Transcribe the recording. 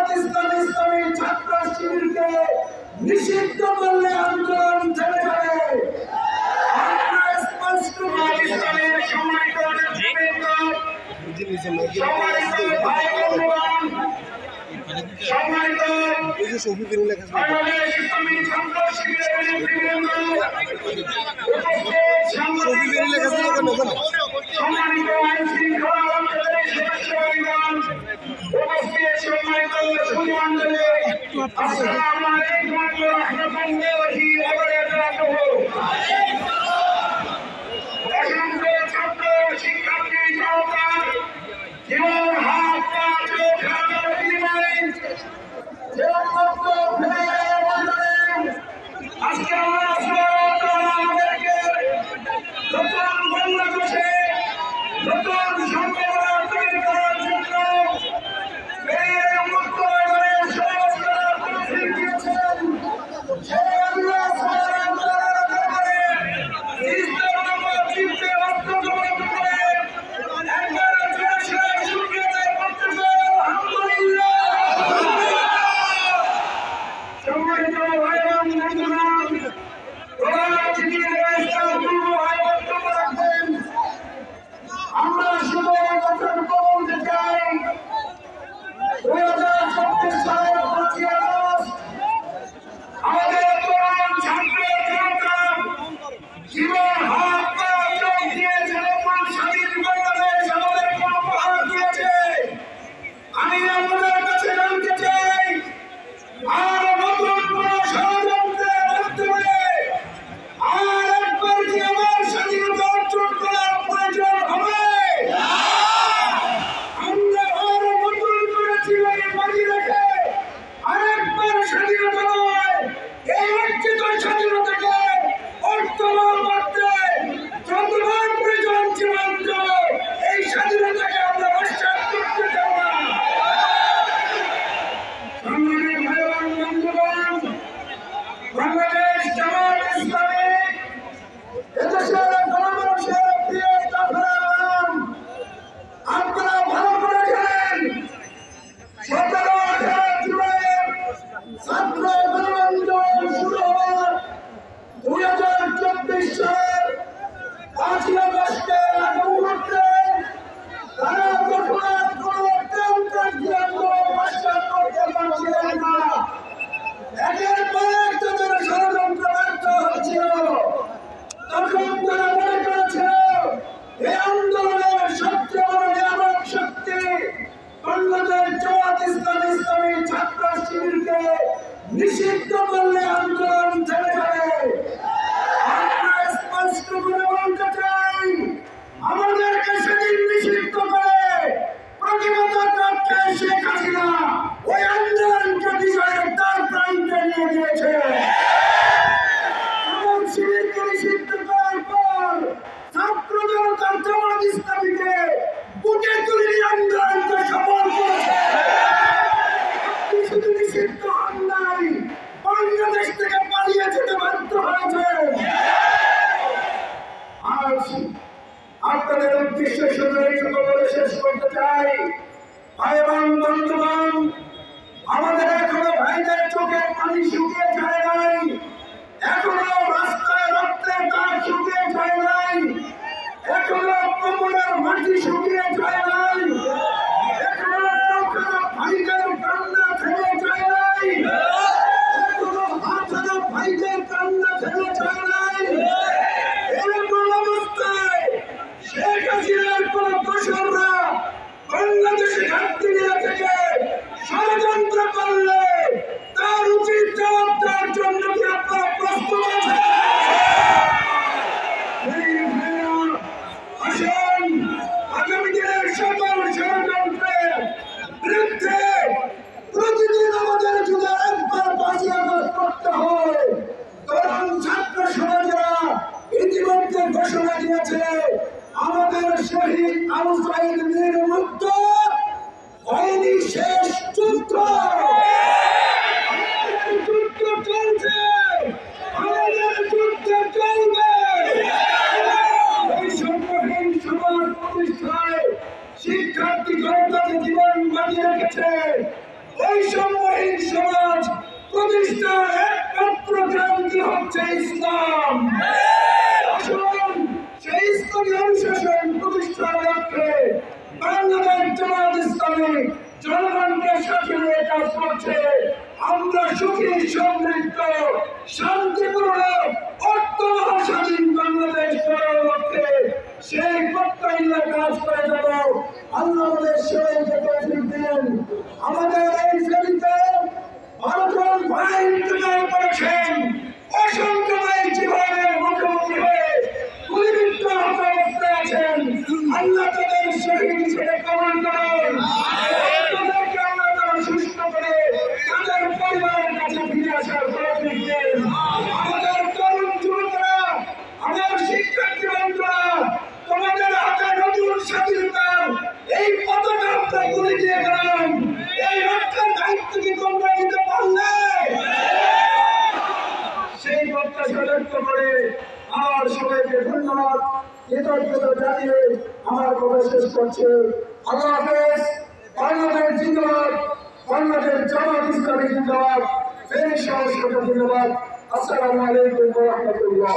পাকিস্তান ইসলামী ছাত্র শিবিরকে নিষিদ্ধ করলে আন্দোলন চলে যাবে। আমরা স্পষ্ট সম্মানিত সম্মানিত সম্মানিত Thank. নিষিদ্ধ করলে পানি শুকিয়ে যায় নাই। এখনও রাস্তায় রক্তের দাগ শুকিয়ে যায় নাই। এখনও কোমরের মাটি শুকিয়ে যায় নাই। থেমে নাই। থেমে নাই। অবস্থায় বাংলাদেশে ঘাটতি থেকে ষড়যন্ত্র করলে তার উচিত জবাব তার জন্য কি আপনারা প্রস্তুত আছেন? দাবি রেখেছে। বৈষম্যহীন সমাজ প্রতিষ্ঠার একমাত্র গ্রান্তি হচ্ছে ইসলাম? সেই ইসলামী অনুশাসন প্রতিষ্ঠার লক্ষ্যে বাংলাদেশ জামাত ইসলামী জনগণকে সাথে নিয়ে কাজ করছে। আমরা সুখী, সমৃদ্ধ, শান্তিপূর্ণ শহীদ হিসেবে কমন করেন তাদেরকে আল্লাহ করে তাদের পরিবারের কাছে ফিরে আসার তৌফিক দেন আমাদের তরুণ যুবকরা আমার শিক্ষার্থী বন্ধুরা তোমাদের নতুন স্বাধীনতার এই পতাকা আমরা তুলে দিয়ে গেলাম এই রক্ষার দায়িত্ব কি তোমরা নিতে সেই প্রত্যাশা ব্যক্ত করে আমার সবাইকে ধন্যবাদ। কৃতজ্ঞতা জানিয়ে আমার কথা শেষ করছে আল্লাহ হাফেজ বাংলাদেশ জিন্দাবাদ বাংলাদেশ জামাত ইসলামী জিন্দাবাদ ফের সহ ধন্যবাদ আসসালামু আলাইকুম রহমতুল্লাহ